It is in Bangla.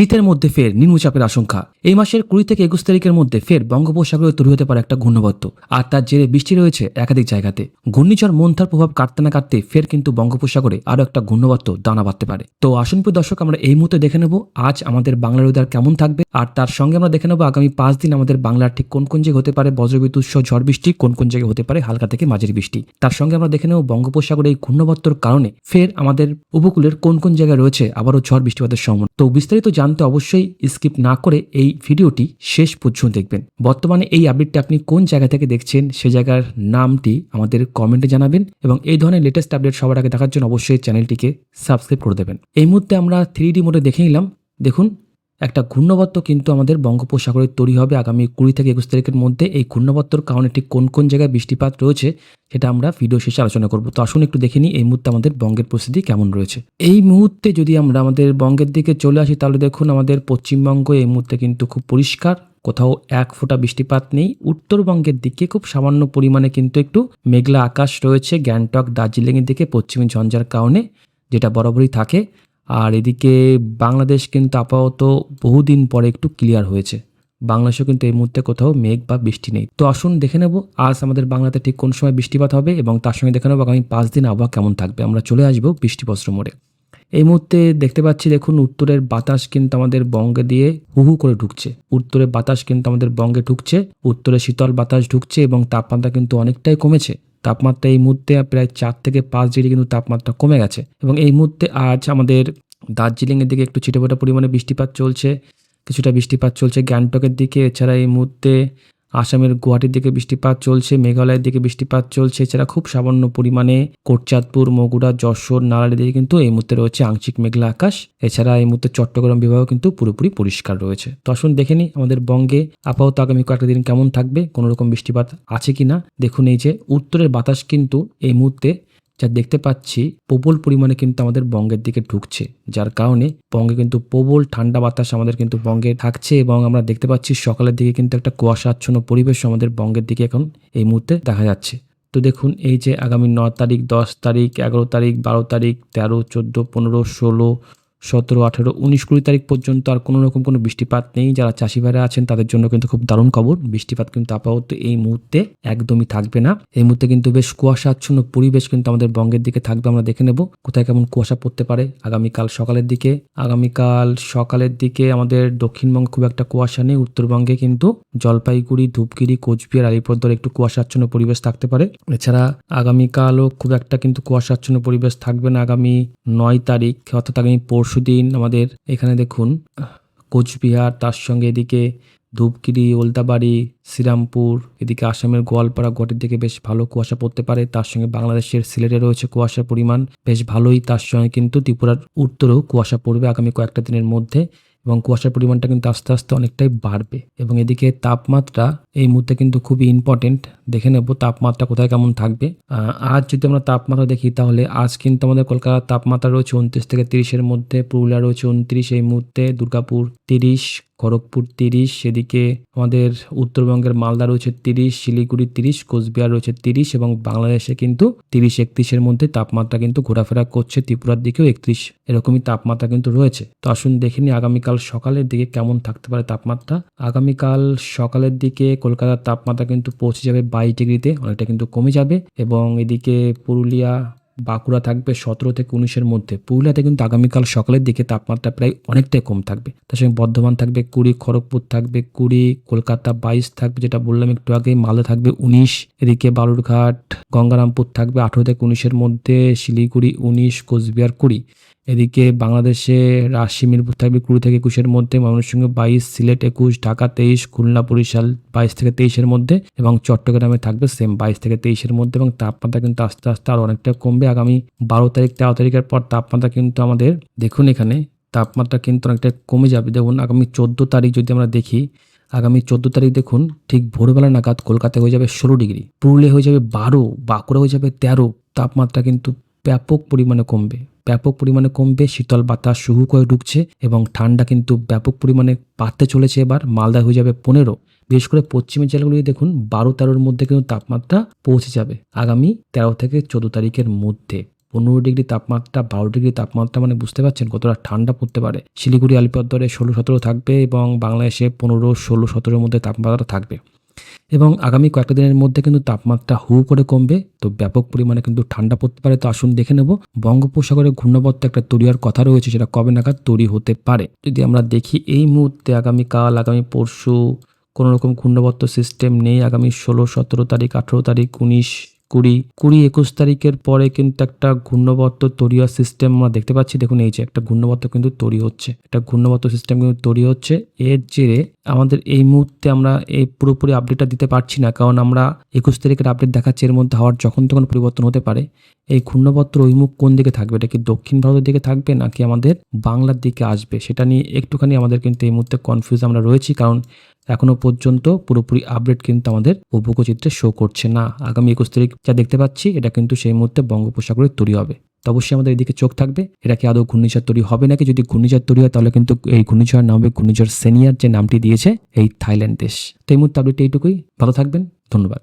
শীতের মধ্যে ফের নিম্নচাপের আশঙ্কা। এই মাসের কুড়ি থেকে একুশ তারিখের মধ্যে ফের বঙ্গোপসাগরে তৈরি হতে পারে একটা ঘূর্ণবর্ত। আর তার জেরে বৃষ্টি রয়েছে একাধিক জায়গাতে। ঘূর্ণিঝড় মন্থার প্রভাব কাটতে না কাটতে ফের কিন্তু বঙ্গোপসাগরে আরও একটা ঘূর্ণবর্ত দানা বাঁধতে পারে। তো আসুন প্রিয় দর্শক, আমরা এই মুহূর্তে দেখে নেব আজ আমাদের বাংলার ওয়েদার কেমন থাকবে। আর তার সঙ্গে আমরা দেখে নেব আগামী পাঁচ দিন আমাদের বাংলার ঠিক কোন কোন জায়গায় হতে পারে বজ্রবিদ্যুৎ সহ ঝড় বৃষ্টি, কোন কোন জায়গায় হতে পারে হালকা থেকে মাঝারি বৃষ্টি। তার সঙ্গে আমরা দেখে নেব বঙ্গোপসাগরে এই ঘূর্ণবর্তর কারণে ফের আমাদের উপকূলের কোন কোন জায়গায় রয়েছে আবারও ঝড় বৃষ্টিপাতের সম্ভাবনা। তো বিস্তারিত জানতে অবশ্যই স্কিপ না করে এই ভিডিওটি শেষ পর্যন্ত দেখবেন। বর্তমানে এই আপডেটটি আপনি কোন জায়গা থেকে দেখছেন, সে জায়গার নামটি আমাদের কমেন্টে জানাবেন এবং এই ধরনের লেটেস্ট আপডেট সবার আগে দেখার জন্য অবশ্যই চ্যানেলটিকে সাবস্ক্রাইব করে দেবেন। এই মুহূর্তে আমরা থ্রি ডি মোডে দেখে নিলাম। দেখুন একটা ঘূর্ণবর্ত কিন্তু আমাদের বঙ্গোপসাগরে তৈরি হবে আগামী কুড়ি থেকে একুশ তারিখের মধ্যে। এই ঘূর্ণবর্তর কারণে ঠিক কোন কোন জায়গায় বৃষ্টিপাত রয়েছে সেটা আমরা ভিডিও শেষে আলোচনা করব। তো আসুন একটু দেখে নিই এই মুহূর্তে আমাদের বঙ্গের পরিস্থিতি কেমন রয়েছে। এই মুহূর্তে যদি আমরা আমাদের বঙ্গের দিকে চলে আসি, তাহলে দেখুন আমাদের পশ্চিমবঙ্গ এই মুহূর্তে কিন্তু খুব পরিষ্কার। কোথাও এক ফোঁটা বৃষ্টিপাত নেই। উত্তরবঙ্গের দিকে খুব সামান্য পরিমাণে কিন্তু একটু মেঘলা আকাশ রয়েছে। গ্যাংটক, দার্জিলিংয়ের দিকে পশ্চিমী ঝঞ্ঝার কারণে যেটা বরাবরই থাকে। আর এদিকে বাংলাদেশ কিন্তু আপাতত বহুদিন পরে একটু ক্লিয়ার হয়েছে। বাংলাদেশেও কিন্তু এই মুহূর্তে কোথাও মেঘ বা বৃষ্টি নেই। তো আসুন দেখে নেব আজ আমাদের বাংলাতে ঠিক কোন সময় বৃষ্টিপাত হবে এবং তার সঙ্গে দেখে নেব আগামী পাঁচ দিন আবহাওয়া কেমন থাকবে। আমরা চলে আসব বৃষ্টি বস্ত্র মোড়ে। এই মুহূর্তে দেখতে পাচ্ছি, দেখুন, উত্তরের বাতাস কিন্তু আমাদের বঙ্গে দিয়ে হু হু করে ঢুকছে। উত্তরের বাতাস কিন্তু আমাদের বঙ্গে ঢুকছে, উত্তরে শীতল বাতাস ঢুকছে এবং তাপমাত্রা কিন্তু অনেকটাই কমেছে। তাপমাত্রা এই মুহূর্তে প্রায় চার থেকে পাঁচ ডিগ্রি কিন্তু তাপমাত্রা কমে গেছে এবং এই মুহূর্তে আজ আমাদের দার্জিলিংয়ের দিকে একটু ছিটেফোঁটা পরিমাণে বৃষ্টিপাত চলছে, কিছুটা বৃষ্টিপাত চলছে গ্যাংটকের দিকে। এছাড়া এই মুহূর্তে আসামের গুয়াহাটির দিকে বৃষ্টিপাত চলছে, মেঘালয়ের দিকে বৃষ্টিপাত চলছে, এছাড়া খুব সামান্য পরিমাণে কোটচাঁদপুর মগুড়া যশোর, নালার দিকে কিন্তু এই মুহূর্তে রয়েছে আংশিক মেঘলা আকাশ। এছাড়া এই মুহূর্তে চট্টগ্রাম বিভাগ কিন্তু পুরোপুরি পরিষ্কার রয়েছে। তো আসুন দেখে নিই আমাদের বঙ্গে আপাতত আগামী কয়েকটা দিন কেমন থাকবে, কোনো রকম বৃষ্টিপাত আছে কি না দেখুন এই যে, উত্তরের বাতাস কিন্তু এই মুহূর্তে যা দেখতে পাচ্ছি প্রবল পরিমাণে কিন্তু আমাদের বঙ্গের দিকে ঢুকছে। যার কারণে বঙ্গে কিন্তু প্রবল ঠান্ডা বাতাস আমাদের কিন্তু বঙ্গে থাকছে এবং আমরা দেখতে পাচ্ছি সকালের দিকে কিন্তু একটা কুয়াশাচ্ছন্ন পরিবেশ আমাদের বঙ্গের দিকে এখন এই মুহূর্তে দেখা যাচ্ছে। তো দেখুন, এই যে আগামী ন তারিখ, দশ তারিখ, এগারো তারিখ, বারো তারিখ, তেরো, চোদ্দ, পনেরো, ষোলো সতেরো, আঠেরো, উনিশ, কুড়ি তারিখ পর্যন্ত আর কোনো রকম কোনো বৃষ্টিপাত নেই। যারা চাষি ভাইরা আছেন, তাদের জন্য কিন্তু খুব দারুণ খবর। বৃষ্টিপাত কিন্তু আপাতত এই মুহূর্তে একদমই থাকবে না। এই মুহূর্তে কিন্তু বেশ কুয়াশাচ্ছন্ন পরিবেশ কিন্তু আমাদের বঙ্গের দিকে থাকবে, আমরা দেখে নেব কোথায় কেমন কুয়াশা পড়তে পারে আগামীকাল সকালের দিকে। আগামীকাল সকালের দিকে আমাদের দক্ষিণবঙ্গে খুব একটা কুয়াশা নেই, উত্তরবঙ্গে কিন্তু জলপাইগুড়ি, ধূপগিরি, কোচবিহার, আলিপুরদুয়ার একটু কুয়াশাচ্ছন্ন পরিবেশ থাকতে পারে। এছাড়া আগামীকালও খুব একটা কিন্তু কুয়াশাচ্ছন্ন পরিবেশ থাকবে না আগামী নয় তারিখ, অর্থাৎ আগামী পরশু দিন আমাদের এখানে দেখুন, কোচবিহার, তার সঙ্গে এদিকে ধূপগিরি, ওলতাবাড়ি, শ্রীরামপুর, এদিকে আসামের গোয়ালপাড়া গটের দিকে বেশ ভালো কুয়াশা পড়তে পারে। তার সঙ্গে বাংলাদেশের সিলেটে রয়েছে কুয়াশার পরিমাণ বেশ ভালোই। তার সঙ্গে কিন্তু ত্রিপুরার উত্তরেও কুয়াশা পড়বে আগামী কয়েকটা দিনের মধ্যে। এবং কুয়াশার পরিমাণটা কিন্তু আস্তে আস্তে অনেকটাই বাড়বে। এবং এদিকে তাপমাত্রা এই মুহূর্তে কিন্তু খুবই ইম্পর্টেন্ট দেখে নেব তাপমাত্রা কোথায় কেমন থাকবে। আজ যদি আমরা তাপমাত্রা দেখি তাহলে আজ কিন্তু আমাদের কলকাতার তাপমাত্রা রয়েছে উনত্রিশ থেকে তিরিশের মধ্যে, পুরুলিয়া রয়েছে উনত্রিশ এই মুহূর্তে, দুর্গাপুর তিরিশ, খড়গপুর তিরিশ সেদিকে আমাদের উত্তরবঙ্গের মালদা রয়েছে তিরিশ, শিলিগুড়ি তিরিশ, কোচবিহার রয়েছে তিরিশ এবং বাংলাদেশে কিন্তু তিরিশ একত্রিশের মধ্যে তাপমাত্রা কিন্তু ঘোরাফেরা করছে, ত্রিপুরার দিকেও একত্রিশ এরকমই তাপমাত্রা কিন্তু রয়েছে। তো আসুন দেখিনি নিই আগামীকাল সকালের দিকে কেমন থাকতে পারে তাপমাত্রা? আগামীকাল সকালের দিকে কলকাতার তাপমাত্রা কিন্তু পৌঁছে যাবে বাইশ ডিগ্রিতে, অনেকটা কিন্তু কমে যাবে। এবং এদিকে পুরুলিয়া বাঁকুড়া থাকবে সতেরো থেকে উনিশের মধ্যে। পুরুলিয়াতে কিন্তু আগামীকাল সকালের দিকে তাপমাত্রা প্রায় অনেকটাই কম থাকবে। তার সঙ্গে বর্ধমান থাকবে, কুড়ি, খড়গপুর থাকবে, কুড়ি, কলকাতা বাইশ থাকবে, যেটা বললাম একটু আগে মালদা থাকবে উনিশ, এদিকে বালুরঘাট, গঙ্গারামপুর থাকবে আঠেরো থেকে উনিশের মধ্যে, শিলিগুড়ি উনিশ, কোচবিহার কুড়ি। এদিকে বাংলাদেশে রাজশাহী, মিরপুর থাকবে কুড়ি থেকে একুশের মধ্যে, ময়মনসিংহ বাইশ, সিলেট একুশ, ঢাকা তেইশ, খুলনা, বরিশাল বাইশ থেকে তেইশের মধ্যে এবং চট্টগ্রামে থাকবে সেম বাইশ থেকে তেইশের মধ্যে এবং তাপমাত্রা কিন্তু আস্তে আস্তে আরও অনেকটা কমবে। আগামী বারো তারিখ, তেরো তারিখের পর তাপমাত্রা কিন্তু আমাদের, দেখুন এখানে, তাপমাত্রা কিন্তু অনেকটা কমে যাবে। দেখুন, আগামী চোদ্দ তারিখ যদি আমরা দেখি, আগামী চোদ্দ তারিখ দেখুন, ঠিক ভোরবেলা নাগাদ কলকাতায় হয়ে যাবে ষোলো ডিগ্রি, পুরুলিয়া হয়ে যাবে বারো, বাঁকুড়া হয়ে যাবে তেরো। তাপমাত্রা কিন্তু ব্যাপক পরিমাণে কমবে, ব্যাপক পরিমাণে কমবে, শীতল বাতাস শুহু করে ঢুকছে এবং ঠান্ডা কিন্তু ব্যাপক পরিমাণে বাড়তে চলেছে এবার মালদা হয়ে যাবে পনেরো। বিশেষ করে পশ্চিমের জেলাগুলি দেখুন বারো তেরোর মধ্যে কিন্তু তাপমাত্রা পৌঁছে যাবে আগামী তেরো থেকে চোদ্দ তারিখের মধ্যে। পনেরো ডিগ্রি তাপমাত্রা, বারো ডিগ্রি তাপমাত্রা মানে বুঝতে পারছেন কতটা ঠান্ডা পড়তে পারে। শিলিগুড়ি, আলিপুরদুয়ারে ষোলো সতেরো থাকবে এবং বাংলাদেশে পনেরো, ষোলো সতেরোর মধ্যে তাপমাত্রা থাকবে। এবং আগামী কয়েকটা দিনের মধ্যে কিন্তু তাপমাত্রা হু করে কমবে, তো ব্যাপক পরিমাণে কিন্তু ঠান্ডা পড়তে পারে। তো আসুন দেখে নেব বঙ্গোপসাগরে ঘূর্ণাবর্ত একটা তৈরি কথা রয়েছে, সেটা কবে নাগাদ তৈরি হতে পারে। যদি আমরা দেখি এই মুহূর্তে আগামীকাল, আগামী পরশু কোনো রকম সিস্টেম নেই। আগামী ষোলো, সতেরো তারিখ, আঠেরো তারিখ, উনিশ, কুড়ি কুড়ি, একুশ তারিখের পরে কিন্তু একটা ঘূর্ণবর্ত তৈরি হওয়ার সিস্টেম আমরা দেখতে পাচ্ছি। দেখুন, এই যে একটা ঘূর্ণবর্ত কিন্তু তৈরি হচ্ছে। একটা ঘূর্ণবর্ত সিস্টেম কিন্তু তৈরি হচ্ছে। এর জেরে আমাদের এই মুহূর্তে আমরা এই পুরোপুরি আপডেটটা দিতে পারছি না। কারণ আমরা একুশ তারিখের আপডেট দেখাচ্ছি। এর মধ্যে হওয়ার যখন তখন পরিবর্তন হতে পারে। এই ঘূর্ণবর্ত অভিমুখ কোন দিকে থাকবে? এটা কি দক্ষিণ ভারতের দিকে থাকবে নাকি আমাদের বাংলার দিকে আসবে? সেটা নিয়ে একটুখানি আমাদের কিন্তু এই মুহূর্তে কনফিউজ আমরা রয়েছি। কারণ এখনও পর্যন্ত পুরোপুরি আপডেট কিন্তু আমাদের উপকচিত্রে শো করছে না। আগামী একুশ তারিখ যা দেখতে পাচ্ছি, এটা কিন্তু সেই মুহূর্তে বঙ্গোপসাগরে তৈরি হবে। তো অবশ্যই আমাদের এদিকে চোখ থাকবে। এটা কি আদৌ ঘূর্ণিঝড় তৈরি হবে নাকি? যদি ঘূর্ণিঝড় তৈরি হয়, তাহলে কিন্তু এই ঘূর্ণিঝড় নামে ঘূর্ণিঝড় সেনিয়ার যে নামটি দিয়েছে, এই থাইল্যান্ড দেশ। তো এই মুহূর্তে আপডেট এইটুকুই ভালো থাকবেন। ধন্যবাদ।